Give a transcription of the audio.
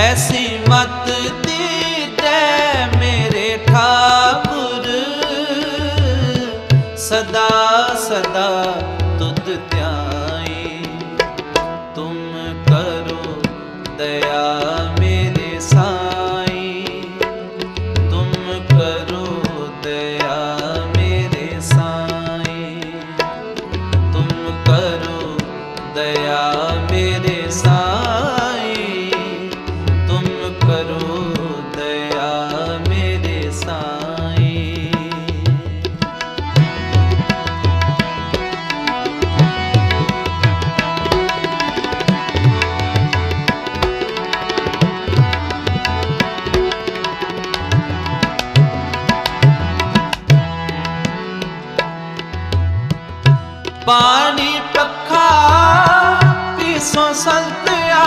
ਐਸੀ ਮਤ ਦੀਜੈ ਮੇਰੇ ਠਾਕੁਰ ਸਦਾ ਸਦਾ ਤੁਧ ਧਿਆਈ ਤੁਮ ਕਰੋ ਦਇਆ ਮੇਰੇ ਸਾਈ ਤੁਮ ਕਰੋ ਦਇਆ ਮੇਰੇ ਸਾਈ ਤੁਮ ਕਰੋ ਦਇਆ ਮੇਰੇ ਬਾਣੀ ਪੱਖਾ ਪੀਸੋ ਸੰਤਿਆ